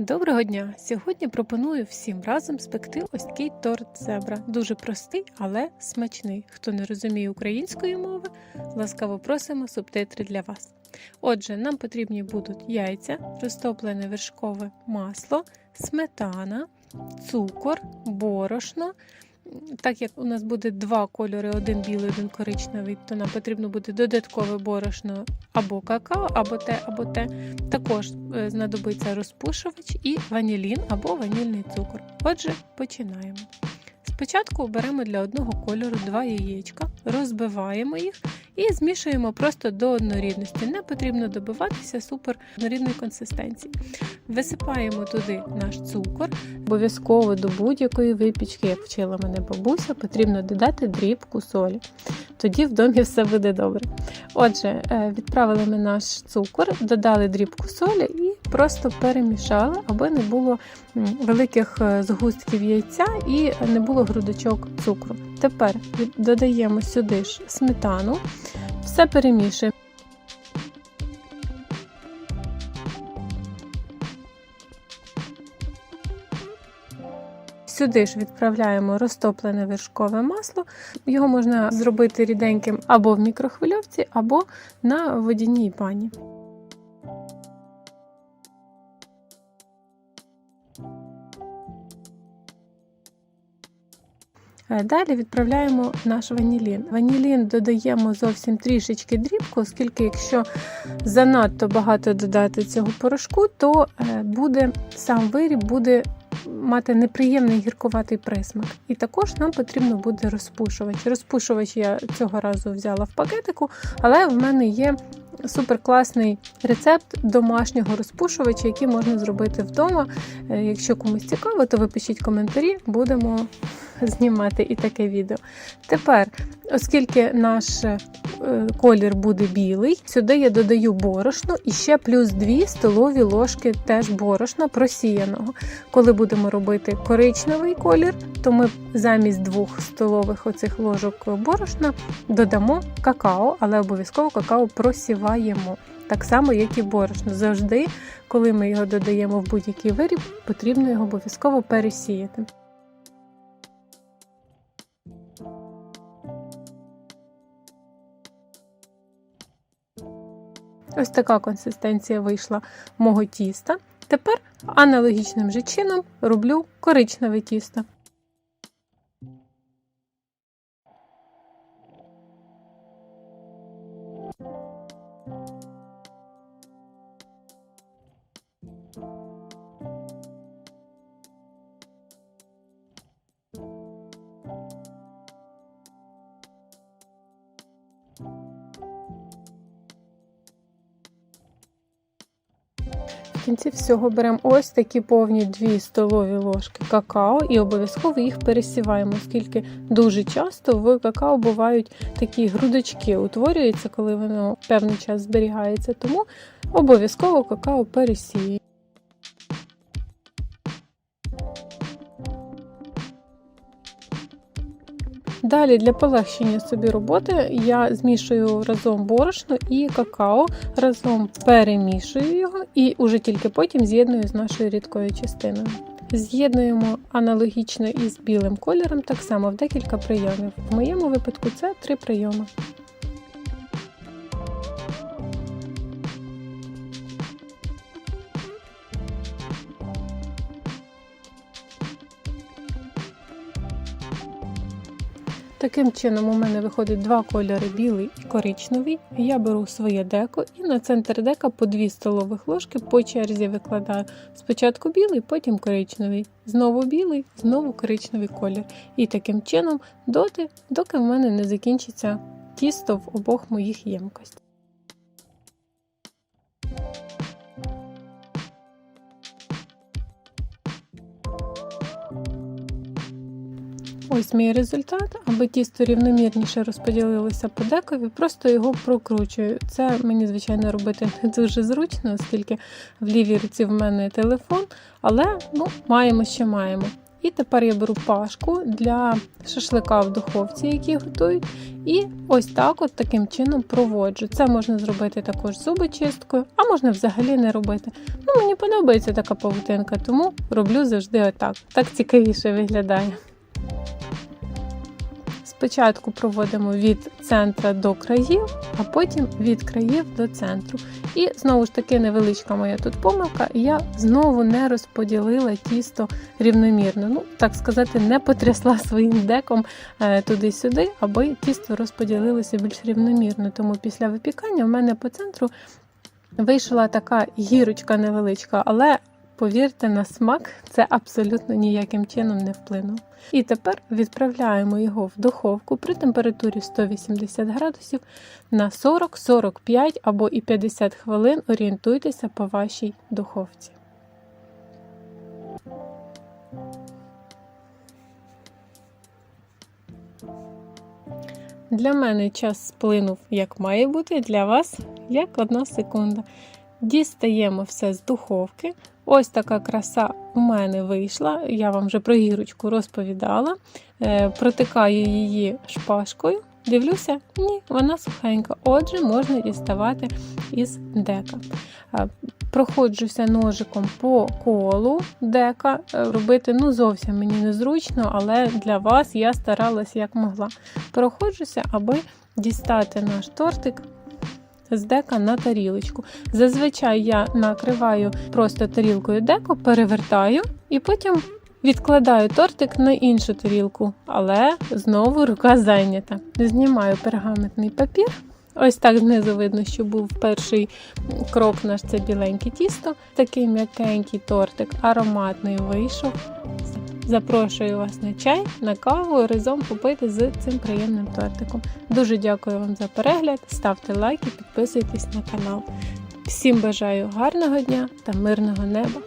Доброго дня! Сьогодні пропоную всім разом спекти ось такий торт зебра. Дуже простий, але смачний. Хто не розуміє української мови, ласкаво просимо субтитри для вас. Отже, нам потрібні будуть яйця, розтоплене вершкове масло, сметана, цукор, борошно. Так як у нас буде два кольори, один білий, один коричневий, то нам потрібно буде додаткове борошно або какао, або те, або те. Також е, знадобиться розпушувач і ванілін або ванільний цукор. Отже, починаємо. Спочатку беремо для одного кольору два яєчка, розбиваємо їх і змішуємо просто до однорідності. Не потрібно добиватися супер однорідної консистенції. Висипаємо туди наш цукор. Обов'язково до будь-якої випічки, як вчила мене бабуся, потрібно додати дрібку солі. Тоді в домі все буде добре. Отже, е, відправили ми наш цукор, додали дрібку солі і просто перемішали, аби не було великих е, згустків яйця і не було грудочок цукру. Тепер додаємо сюди ж сметану, все перемішуємо. Сюди ж відправляємо розтоплене вершкове масло. Його можна зробити ріденьким або в мікрохвильовці, або на водяній бані. Далі відправляємо наш ванілін. Ванілін додаємо зовсім трішечки дрібку, оскільки якщо занадто багато додати цього порошку, то е, буде сам виріб буде мати неприємний гіркуватий присмак. І також нам потрібно буде розпушувач. Розпушувач я цього разу взяла в пакетику, але в мене є суперкласний рецепт домашнього розпушувача, який можна зробити вдома. Е, Якщо комусь цікаво, то ви пишіть коментарі, будемо знімати і таке відео. Тепер, оскільки наш е, колір буде білий, сюди я додаю борошно і ще плюс 2 столові ложки теж борошна просіяного. Коли будемо робити коричневий колір, то ми замість двох столових оцих ложок борошна додамо какао, але обов'язково какао просіваємо. Так само, як і борошно. Завжди, коли ми його додаємо в будь-який виріб, потрібно його обов'язково пересіяти. Ось така консистенція вийшла мого тіста. Тепер аналогічним же чином роблю коричневе тісто. Кінці всього беремо ось такі повні 2 столові ложки какао і обов'язково їх пересіваємо, оскільки дуже часто в какао бувають такі грудочки, утворюються, коли воно певний час зберігається. Тому обов'язково какао пересіюємо. Далі для полегшення собі роботи я змішую разом борошно і какао, разом перемішую його і уже тільки потім з'єдную з нашою рідкою частиною. З'єднуємо аналогічно із білим кольором, так само в декілька прийомів. В моєму випадку це три прийоми. Таким чином, у мене виходить два кольори білий і коричневий. Я беру своє деко і на центр дека по 2 столових ложки по черзі викладаю спочатку білий, потім коричневий, знову білий, знову коричневий колір. І таким чином доти, доки в мене не закінчиться тісто в обох моїх ємкостях. Ось мій результат, аби тісто рівномірніше розподілилося по декові, просто його прокручую. Це мені, звичайно, робити не дуже зручно, оскільки в лівій руці в мене телефон, але ну, маємо, що маємо. І тепер я беру пашку для шашлика в духовці, які готують. І ось так, от таким чином проводжу. Це можна зробити також зубочисткою, а можна взагалі не робити. Ну, мені подобається така павутинка, тому роблю завжди отак. Так цікавіше виглядає. Спочатку проводимо від центра до країв, а потім від країв до центру. І знову ж таки невеличка моя тут помилка. Я знову не розподілила тісто рівномірно. Ну, так сказати, не потрясла своїм деком е, туди-сюди, аби тісто розподілилося більш рівномірно. Тому після випікання в мене по центру вийшла така гірочка невеличка, але повірте на смак, це абсолютно ніяким чином не вплинуло. І тепер відправляємо його в духовку при температурі 180 градусів на 40, 45 або і 50 хвилин. Орієнтуйтеся по вашій духовці. Для мене час сплинув як має бути, для вас як одна секунда. Дістаємо все з духовки. Ось така краса у мене вийшла. Я вам вже про гірочку розповідала. Е, Протикаю її шпажкою. Дивлюся, ні, вона сухенька. Отже, можна діставати із дека. Е, Проходжуся ножиком по колу дека. Е, Робити ну, зовсім мені незручно, але для вас я старалась як могла. Проходжуся, аби дістати наш тортик з дека на тарілочку. Зазвичай я накриваю просто тарілкою деко, перевертаю і потім відкладаю тортик на іншу тарілку, але знову рука зайнята. Знімаю пергаментний папір. Ось так знизу видно, що був перший крок наш це біленьке тісто. Такий м'якенький тортик, ароматний вийшов. Запрошую вас на чай, на каву і разом попити з цим приємним тортиком. Дуже дякую вам за перегляд. Ставте лайки, підписуйтесь на канал. Всім бажаю гарного дня та мирного неба!